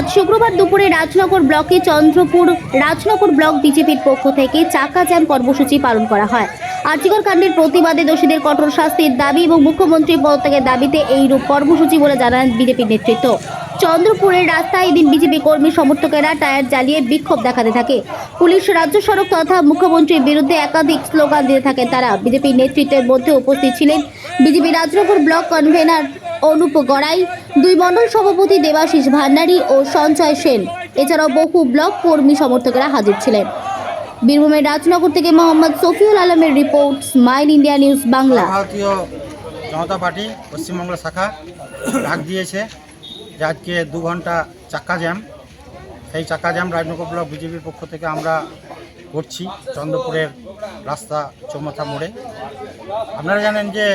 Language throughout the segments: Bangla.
আজ শুক্রবার দুপুরে রাজনগর ব্লকে চন্দ্রপুর, রাজনগর ব্লক বিজেপির পক্ষ থেকে চাকা জ্যাম কর্মসূচি পালন করা হয়। আর্জিকর কাণ্ডের প্রতিবাদে দোষীদের কঠোর শাস্তির দাবি এবং মুখ্যমন্ত্রী পদত্যাগের দাবিতে এই রূপ কর্মসূচি বলে জানান বিজেপির নেতৃত্ব। চন্দ্রপুরের রাস্তায় এদিন বিজেপি কর্মী সমর্থকেরা টায়ার জ্বালিয়ে বিক্ষোভ দেখাতে থাকে। পুলিশ, রাজ্য সড়ক তথা মুখ্যমন্ত্রীর বিরুদ্ধে একাধিক স্লোগান দিতে থাকে তারা। বিজেপির নেতৃত্বের মধ্যে উপস্থিত ছিলেন BJP Rajnagar block convener Anup Garai, দুই মণ্ডল সভাপতি দেবাশিস ভান্ডারী ও সঞ্চয় সেন। এছাড়াও বহু ব্লক কর্মী সমর্থকেরা হাজির ছিলেন। বীরভূমের রাজনগর থেকে মোহাম্মদ সফিউল আলমের report smile India news Bangla. Bharatiya Janata Party Paschimbanga শাখা ডাক দিয়েছে যে আজকে দু ঘণ্টা চাক্কা জ্যাম। সেই চাক্কা জ্যাম রাজনগর ব্লক বিজেপির পক্ষ থেকে আমরা করছি। চন্দ্রপুরের রাস্তা চৌমাথা মোড়ে। আপনারা জানেন যে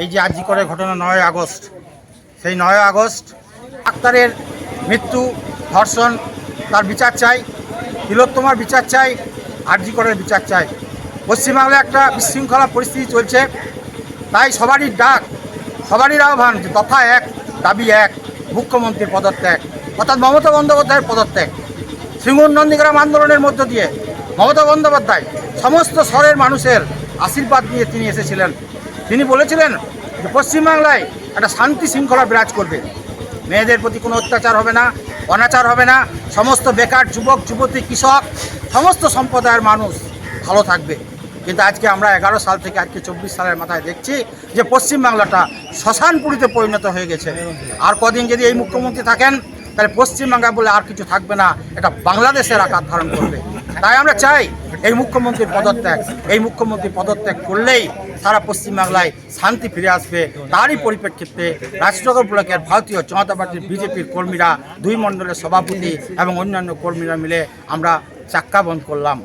এই যে আজজি করে ঘটনা নয় আগস্ট। সেই নয় আগস্ট ডাক্তারের মৃত্যু, ধর্ষণ, তার বিচার চাই, তিলোত্তমার বিচার চাই, আরজি করের বিচার চাই। পশ্চিমবাংলায় একটা বিশৃঙ্খলা পরিস্থিতি চলছে। তাই সবারই ডাক, সবারই আহ্বান যে দফা এক, দাবি এক, মুখ্যমন্ত্রীর পদত্যাগ। অর্থাৎ মমতা বন্দ্যোপাধ্যায়ের পদত্যাগ। সিঙ্গুর নন্দীগ্রাম আন্দোলনের মধ্য দিয়ে মমতা বন্দ্যোপাধ্যায় সমস্ত স্বরের মানুষের আশীর্বাদ নিয়ে তিনি এসেছিলেন। তিনি বলেছিলেন যে পশ্চিমবাংলায় একটা শান্তি শৃঙ্খলা বিরাজ করবে। মেয়েদের প্রতি কোনো অত্যাচার হবে না, অনাচার হবে না, সমস্ত বেকার যুবক, যুবতী, কৃষক, সমস্ত সম্প্রদায়ের মানুষ ভালো থাকবে। কিন্তু আজকে আমরা এগারো সাল থেকে আজকে চব্বিশ সালের মাথায় দেখছি যে পশ্চিমবাংলাটা শ্মশানপুরীতে পরিণত হয়ে গেছে। আর কদিন যদি এই মুখ্যমন্ত্রী থাকেন, তাহলে পশ্চিমবাংলা বলে আর কিছু থাকবে না, এটা বাংলাদেশের আকার ধারণ করবে। তাই আমরা চাই এই মুখ্যমন্ত্রীর পদত্যাগ, এই মুখ্যমন্ত্রী পদত্যাগ করলেই সারা পশ্চিমবাংলায় শান্তি ফিরে আসবে, তারই পরিপ্রেক্ষিতে রাজনগর ব্লকের ভারতীয় জনতা পার্টির বিজেপির কর্মীরা দুই মণ্ডলের সভাপতি এবং অন্যান্য কর্মীরা মিলে আমরা চাক্কা বন্ধ করলাম।